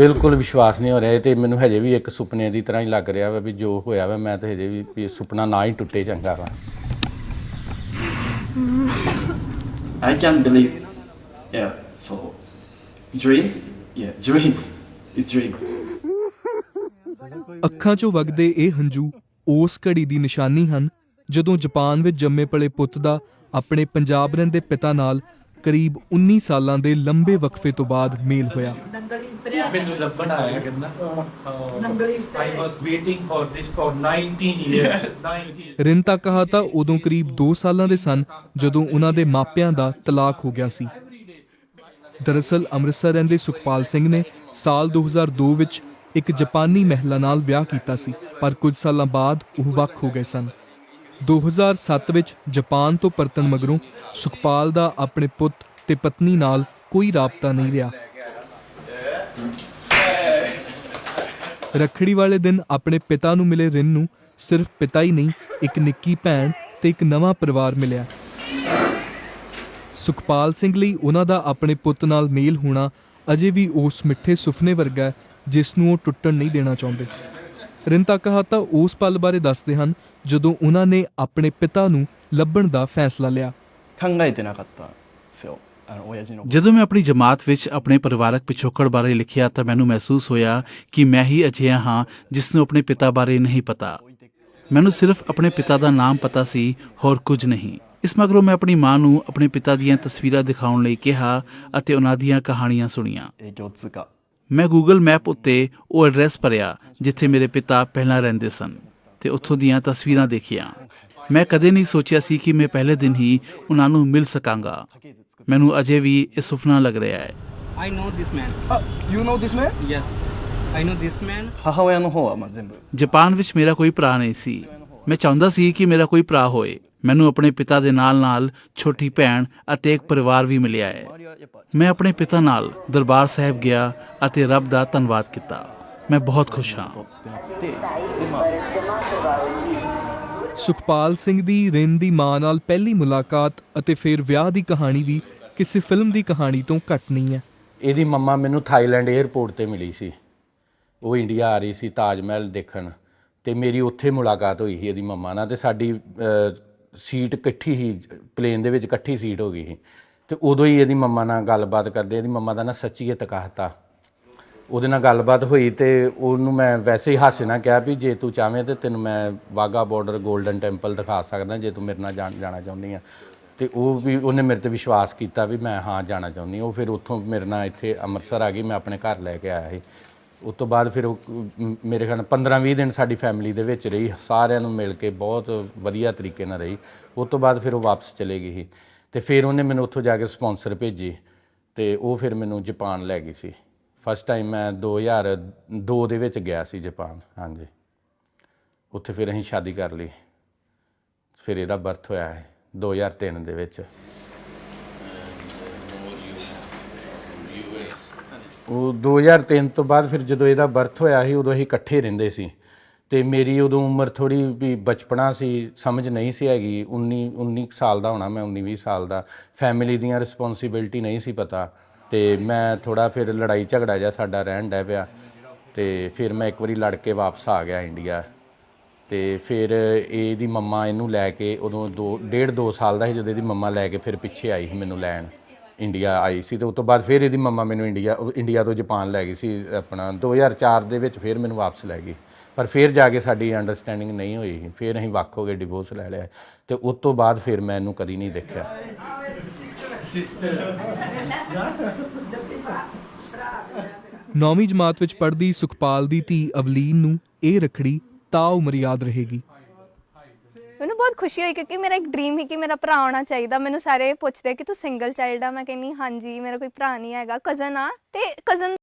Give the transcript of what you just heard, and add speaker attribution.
Speaker 1: ਬਿਲਕੁਲ ਵਿਸ਼ਵਾਸ ਨਹੀਂ ਹੋ ਰਿਹਾ ਇਹ ਤੇ ਮੈਨੂੰ ਹਜੇ ਵੀ ਇੱਕ ਸੁਪਨੇ ਦੀ ਤਰ੍ਹਾਂ ਹੀ ਲੱਗ ਰਿਹਾ ਵਾ ਵੀ ਜੋ ਹੋਇਆ ਵਾ ਮੈਂ ਤਾਂ ਹਜੇ ਵੀ ਵੀ ਇਹ ਸੁਪਨਾ ਨਾ ਹੀ ਟੁੱਟੇ ਚੰਗਾ ਵਾ
Speaker 2: I can't believe. Yeah. So, dream. Yeah, dream. It's dream.
Speaker 3: ਅੱਖਾਂ 'ਚੋਂ ਵਗਦੇ ਇਹ ਹੰਝੂ ਉਸ ਘੜੀ ਦੀ ਨਿਸ਼ਾਨੀ ਹਨ ਜਦੋਂ ਜਾਪਾਨ ਵਿੱਚ ਜੰਮੇ ਪਲੇ ਪੁੱਤ ਦਾ ਆਪਣੇ ਪੰਜਾਬ ਰਹਿੰਦੇ ਪਿਤਾ ਨਾਲ ਕਰੀਬ 19 ਸਾਲਾਂ ਦੇ ਲੰਬੇ ਵਕਫੇ ਤੋਂ ਬਾਅਦ ਮੇਲ ਹੋਇਆ
Speaker 4: ਮੈਨੂੰ ਲੱਭਣ ਆਇਆ ਕਹਿੰਦਾ। I was waiting for this for 19 years 19
Speaker 3: ਰਿੰਤਾ ਕਹਾ ਤਾਂ ਉਦੋਂ ਕਰੀਬ 2 ਸਾਲਾਂ ਦੇ ਸਨ ਜਦੋਂ ਉਹਨਾਂ ਦੇ ਮਾਪਿਆਂ ਦਾ ਤਲਾਕ ਹੋ ਗਿਆ ਸੀ। ਦਰਅਸਲ ਅੰਮ੍ਰਿਤਸਰ ਰਹਿੰਦੇ ਸੁਖਪਾਲ ਸਿੰਘ ਨੇ ਸਾਲ 2002 ਵਿੱਚ ਇੱਕ ਜਾਪਾਨੀ ਮਹਿਲਾ ਨਾਲ ਵਿਆਹ ਕੀਤਾ ਸੀ ਪਰ ਕੁਝ ਸਾਲਾਂ ਬਾਅਦ ਉਹ ਵੱਖ ਹੋ ਗਏ ਸਨ। 2007 ਵਿੱਚ ਜਾਪਾਨ ਤੋਂ ਪਰਤਣ ਮਗਰੋਂ ਸੁਖਪਾਲ ਦਾ ਆਪਣੇ ਪੁੱਤ ਤੇ ਪਤਨੀ ਨਾਲ ਕੋਈ ਰਾਬਤਾ ਨਹੀਂ ਰਿਹਾ। ਰੱਖੜੀ ਵਾਲੇ ਦਿਨ ਆਪਣੇ ਪਿਤਾ ਨੂੰ ਮਿਲੇ ਰਿੰਨ ਨੂੰ ਸਿਰਫ ਪਿਤਾ ਹੀ ਨਹੀਂ ਇੱਕ ਨਿੱਕੀ ਭੈਣ ਤੇ ਇੱਕ ਨਵਾਂ ਪਰਿਵਾਰ ਮਿਲਿਆ ਸੁਖਪਾਲ ਸਿੰਘ ਲਈ ਉਹਨਾਂ ਦਾ ਆਪਣੇ ਪੁੱਤ ਨਾਲ ਮੇਲ ਹੋਣਾ ਅਜੇ ਵੀ ਉਸ ਮਿੱਠੇ ਸੁਪਨੇ ਵਰਗਾ ਹੈ ਜਿਸ ਨੂੰ ਉਹ ਟੁੱਟਣ ਨਹੀਂ ਦੇਣਾ ਚਾਹੁੰਦੇ ਰਿੰਤਾ ਕਹਾ ਤਾਂ ਉਸ ਪਲ ਬਾਰੇ ਦੱਸਦੇ ਹਨ ਜਦੋਂ ਉਹਨਾਂ ਨੇ ਆਪਣੇ ਪਿਤਾ ਨੂੰ ਲੱਭਣ ਦਾ ਫੈਸਲਾ ਲਿਆ
Speaker 2: 考えてなかったんですよ。
Speaker 5: ਜਦੋਂ ਮੈਂ ਆਪਣੀ ਜਮਾਤ ਵਿੱਚ ਆਪਣੇ ਪਰਿਵਾਰਕ ਪਿਛੋਕੜ ਬਾਰੇ ਲਿਖਿਆ ਤਾਂ ਮੈਨੂੰ ਮਹਿਸੂਸ ਹੋਇਆ ਕਿ ਮੈਂ ਹੀ ਅਜਿਹਾ ਹਾਂ ਜਿਸ ਨੂੰ ਆਪਣੇ ਪਿਤਾ ਬਾਰੇ ਨਹੀਂ ਪਤਾ। ਮੈਨੂੰ ਸਿਰਫ ਆਪਣੇ ਪਿਤਾ ਦਾ ਨਾਮ ਪਤਾ ਸੀ ਹੋਰ ਕੁਝ ਨਹੀਂ। ਇਸ ਮਗਰੋਂ ਮੈਂ ਆਪਣੀ ਮਾਂ ਨੂੰ ਆਪਣੇ ਪਿਤਾ ਦੀਆਂ ਤਸਵੀਰਾਂ ਦਿਖਾਉਣ ਲਈ ਕਿਹਾ ਅਤੇ ਉਹਨਾਂ ਦੀਆਂ ਕਹਾਣੀਆਂ ਸੁਣੀਆਂ। ਮੈਂ ਗੂਗਲ ਮੈਪ ਉੱਤੇ ਉਹ ਐਡਰੈਸ ਭਰਿਆ ਜਿੱਥੇ ਮੇਰੇ ਪਿਤਾ ਪਹਿਲਾਂ ਰਹਿੰਦੇ ਸਨ ਤੇ ਉੱਥੋਂ ਦੀਆਂ ਤਸਵੀਰਾਂ ਦੇਖੀਆਂ। ਮੈਂ ਕਦੇ ਨਹੀਂ ਸੋਚਿਆ ਸੀ ਕਿ ਮੈਂ ਪਹਿਲੇ ਦਿਨ ਹੀ ਉਹਨਾਂ ਨੂੰ ਮਿਲ ਸਕਾਂਗਾ ਮੈਨੂੰ ਅਜੇ ਵੀ ਇਹ ਸੁਪਨਾ ਲੱਗ ਰਿਹਾ ਹੈ
Speaker 6: I know this man.
Speaker 2: あ、You know this man?
Speaker 6: Yes. I know this man.
Speaker 2: 母親の方はまあ全部。
Speaker 5: Japan ਵਿੱਚ ਮੇਰਾ ਕੋਈ ਭਰਾ ਨਹੀਂ ਸੀ ਮੈਂ ਚਾਹੁੰਦਾ ਸੀ ਕਿ ਮੇਰਾ ਕੋਈ ਭਰਾ ਹੋਏ ਮੈਨੂੰ ਆਪਣੇ ਪਿਤਾ ਦੇ ਨਾਲ-ਨਾਲ ਛੋਟੀ ਭੈਣ ਅਤੇ ਇੱਕ ਪਰਿਵਾਰ ਵੀ ਮਿਲਿਆ ਹੈ
Speaker 2: 周りはやっぱ
Speaker 5: ਮੈਂ ਆਪਣੇ ਪਿਤਾ ਨਾਲ ਦਰਬਾਰ ਸਾਹਿਬ ਗਿਆ ਅਤੇ ਰੱਬ ਦਾ ਧੰਨਵਾਦ ਕੀਤਾ ਮੈਂ ਬਹੁਤ ਖੁਸ਼ ਹਾਂ
Speaker 2: ってなって、でまあ
Speaker 3: ਸੁਖਪਾਲ ਸਿੰਘ ਦੀ ਰਿੰਨ ਦੀ ਮਾਂ ਨਾਲ ਪਹਿਲੀ ਮੁਲਾਕਾਤ ਅਤੇ ਫਿਰ ਵਿਆਹ ਦੀ ਕਹਾਣੀ ਵੀ ਕਿਸੇ ਫਿਲਮ ਦੀ ਕਹਾਣੀ ਤੋਂ ਘੱਟ ਨਹੀਂ ਹੈ।
Speaker 1: ਇਹਦੀ ਮੰਮਾ ਮੈਨੂੰ ਥਾਈਲੈਂਡ 에ਅਰਪੋਰਟ ਤੇ ਮਿਲੀ ਸੀ। ਉਹ ਇੰਡੀਆ ਆ ਰਹੀ ਸੀ ਤਾਜ ਮਹਿਲ ਦੇਖਣ ਤੇ ਮੇਰੀ ਉੱਥੇ ਮੁਲਾਕਾਤ ਹੋਈ ਸੀ ਇਹਦੀ ਮੰਮਾ ਨਾਲ ਤੇ ਸਾਡੀ ਸੀਟ ਇਕੱਠੀ ਸੀ, ਪਲੇਨ ਦੇ ਵਿੱਚ ਇਕੱਠੀ ਸੀਟ ਹੋ ਗਈ ਸੀ। ਤੇ ਉਦੋਂ ਹੀ ਇਹਦੀ ਮੰਮਾ ਨਾਲ ਗੱਲਬਾਤ ਕਰਦੇ, ਇਹਦੀ ਮੰਮਾ ਦਾ ਨਾਂ ਸੱਚੀਅਤ ਕਹਤਾ ਉਹਦੇ ਨਾਲ ਗੱਲਬਾਤ ਹੋਈ ਤੇ ਉਹਨੂੰ ਮੈਂ ਵੈਸੇ ਹੀ ਹਾਸੇ ਨਾਲ ਕਿਹਾ ਵੀ ਜੇ ਤੂੰ ਚਾਹਵੇਂ ਤੇ ਤੈਨੂੰ ਮੈਂ ਵਾਗਾ ਬਾਰਡਰ 골ਡਨ ਟੈਂਪਲ ਦਿਖਾ ਸਕਦਾ, ਜੇ ਤੂੰ ਮੇਰੇ ਨਾਲ ਜਾਣ, ਜਾਣਾ ਚਾਹੁੰਦੀ ਆ। ਤੇ ਉਹ ਵੀ ਉਹਨੇ ਮੇਰੇ ਤੇ ਵਿਸ਼ਵਾਸ ਕੀਤਾ ਵੀ ਮੈਂ ਹਾਂ ਜਾਣਾ ਚਾਹੁੰਦੀ ਉਹ ਫਿਰ ਉੱਥੋਂ ਮੇਰੇ ਨਾਲ ਇੱਥੇ ਅੰਮ੍ਰਿਤਸਰ ਆ ਗਈ, ਮੈਂ ਆਪਣੇ ਘਰ ਲੈ ਕੇ ਆਇਆ ਸੀ। ਉਸ ਤੋਂ ਬਾਅਦ ਫਿਰ ਉਹ ਮੇਰੇ ਖਿਆਲ 15-20 ਦਿਨ ਸਾਡੀ ਫੈਮਿਲੀ ਦੇ ਵਿੱਚ ਰਹੀ, ਸਾਰਿਆਂ ਨੂੰ ਮਿਲ ਕੇ ਬਹੁਤ ਵਧੀਆ ਤਰੀਕੇ ਨਾਲ ਰਹੀ। ਉਸ ਤੋਂ ਬਾਅਦ ਫਿਰ ਉਹ ਵਾਪਸ ਚਲੇ ਗਈ ਸੀ। ਤੇ ਫਿਰ ਉਹਨੇ ਮੈਨੂੰ ਉੱਥੋਂ ਜਾ ਕੇ ਸਪਾਂਸਰ ਭੇਜੀ ਤੇ ਉਹ ਫਿਰ ਮੈਨੂੰ ਜਾਪਾਨ ਲੈ ਗਈ ਸੀ। ਫਸਟ ਟਾਈਮ ਮੈਂ 2002 ਦੇ ਵਿੱਚ ਗਿਆ ਸੀ ਜਾਪਾਨ, ਹਾਂਜੀ। ਉੱਥੇ ਫਿਰ ਅਸੀਂ ਸ਼ਾਦੀ ਕਰ ਲਈ। ਫਿਰ ਇਹਦਾ ਬਰਥ ਹੋਇਆ ਹੈ 2003 ਦੇ ਵਿੱਚ। ਉਹ 2003 ਤੋਂ ਬਾਅਦ ਫਿਰ ਜਦੋਂ ਇਹਦਾ ਬਰਥ ਹੋਇਆ ਸੀ, ਉਦੋਂ ਅਸੀਂ ਇਕੱਠੇ ਰਹਿੰਦੇ ਸੀ। ਤੇ ਮੇਰੀ ਉਦੋਂ ਉਮਰ ਥੋੜੀ ਵੀ ਬਚਪਨਾ ਸੀ, ਸਮਝ ਨਹੀਂ ਸੀ ਹੈਗੀ। 19 19 ਕੁ ਸਾਲ ਦਾ ਹੋਣਾ ਮੈਂ 19 20 ਸਾਲ ਦਾ। ਫੈਮਿਲੀ ਦੀਆਂ ਰਿਸਪੌਂਸਿਬਿਲਟੀ ਨਹੀਂ ਸੀ ਪਤਾ। ਤੇ ਮੈਂ ਥੋੜਾ ਫਿਰ ਲੜਾਈ ਝਗੜਾ ਜਿਹਾ ਸਾਡਾ ਰਹਿਣ ਡੈ ਪਿਆ ਤੇ ਫਿਰ ਮੈਂ ਇੱਕ ਵਾਰੀ ਲੜ ਕੇ ਵਾਪਸ ਆ ਗਿਆ ਇੰਡੀਆ ਤੇ ਫਿਰ ਇਹਦੀ ਮੰਮਾ ਇਹਨੂੰ ਲੈ ਕੇ ਉਦੋਂ ਦੋ, ਡੇਢ ਦੋ ਸਾਲ ਦਾ ਸੀ ਜਦੋਂ ਇਹਦੀ ਮੰਮਾ ਲੈ ਕੇ ਫਿਰ ਪਿੱਛੇ ਆਈ ਸੀ ਮੈਨੂੰ ਲੈਣ ਇੰਡੀਆ ਆਈ ਸੀ ਤੇ ਉਸ ਤੋਂ ਬਾਅਦ ਫਿਰ ਇਹਦੀ ਮੰਮਾ ਮੈਨੂੰ ਇੰਡੀਆ ਇੰਡੀਆ ਤੋਂ ਜਾਪਾਨ ਲੈ ਗਈ ਸੀ ਆਪਣਾ 2004 ਦੇ ਵਿੱਚ ਫਿਰ ਮੈਨੂੰ ਵਾਪਸ ਲੈ ਗਈ। ਪਰ ਫਿਰ ਜਾ ਕੇ ਸਾਡੀ ਅੰਡਰਸਟੈਂਡਿੰਗ ਨਹੀਂ ਹੋਈ। ਫਿਰ ਅਸੀਂ ਵੱਖ ਹੋ ਗਏ ਡਿਵੋਰਸ ਲੈ ਲਿਆ। ਤੇ ਉਸ ਤੋਂ ਬਾਅਦ ਫਿਰ ਮੈਂ ਇਹਨੂੰ ਕਦੀ ਨਹੀਂ ਦੇਖਿਆ।
Speaker 3: ਨੌਵੀਂ ਜਮਾਤ ਵਿੱਚ ਪੜ੍ਹਦੀ ਸੁਖਪਾਲ ਦੀ ਧੀ ਅਵਲੀਨ ਨੂੰ ਇਹ ਰਖੜੀ ਤਾ ਉਮਰ ਯਾਦ ਰਹੇਗੀ।
Speaker 7: ਮੈਨੂੰ ਬਹੁਤ ਖੁਸ਼ੀ ਹੋਈ ਕਿਉਂਕਿ ਮੇਰਾ ਇੱਕ ਡ੍ਰੀਮ ਸੀ ਕਿ ਮੇਰਾ ਭਰਾ ਆਉਣਾ ਚਾਹੀਦਾ। ਮੈਨੂੰ ਸਾਰੇ ਪੁੱਛਦੇ ਕਿ ਤੂੰ ਸਿੰਗਲ ਚਾਈਲਡ ਆ? ਮੈਂ ਕਹਿੰਨੀ ਹਾਂਜੀ ਮੇਰਾ ਕੋਈ ਭਰਾ ਨਹੀਂ ਹੈਗਾ। ਕਜ਼ਨ ਆ? ਤੇ ਕਜ਼ਨ